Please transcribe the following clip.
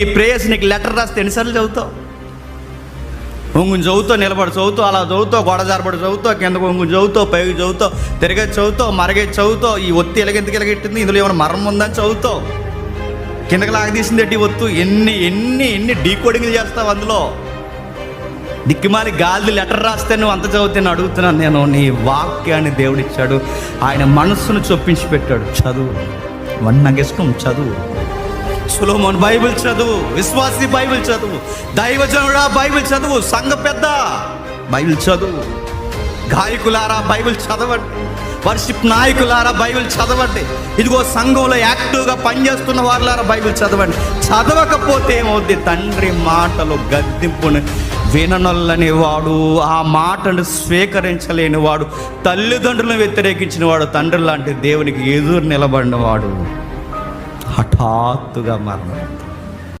ఈ ప్రేయర్స్ నీకు లెటర్ రాస్తే ఎన్నిసార్లు చదువుతావు? ఒంగుని చదువుతావు నిలబడి చదువుతావు అలా చదువుతావు గోడ జారబడి చదువుతావు కిందకు ఒంగుని చదువుతావు పైకి చదువుతావు తిరగేది చదువుతావు మరగేది చదువుతావు ఈ ఒత్తి ఎలాగెందుకు ఎలాగెట్టింది ఇందులో ఏమైనా మరణం ఉందని చదువుతావు. కిందకి లాగదీసింది ఎట్టి ఒత్తు? ఎన్ని ఎన్ని ఎన్ని డీకోడింగ్లు చేస్తావు అందులో? దిక్కుమాలి గాలి లెటర్ రాస్తే నువ్వు అంత చదివితే అడుగుతున్నాను నేను. నీ వాక్యాన్ని దేవుడిచ్చాడు ఆయన మనస్సును చొప్పించి పెట్టాడు. చదువు. వన్ నగేసుకుని చదువు. సులోమోన్ బైబిల్ చదువు విశ్వాసి బైబిల్ చదువు దైవజనుడా బైబిల్ చదువు సంఘ పెద్ద బైబిల్ చదువు. గాయకులారా బైబిల్ చదవండి వర్షిప్ నాయకులారా బైబిల్ చదవండి. ఇదిగో సంఘంలో యాక్టివ్గా పనిచేస్తున్న వారులారా బైబిల్ చదవండి. చదవకపోతే ఏమవుద్ది? తండ్రి మాటలు గద్దింపుని విననొల్లని వాడు ఆ మాటను స్వీకరించలేని వాడు తల్లిదండ్రులను వ్యతిరేకించిన వాడు తండ్రి లాంటి దేవునికి ఎదురు నిలబడినవాడు హఠాత్తుగా మరణం.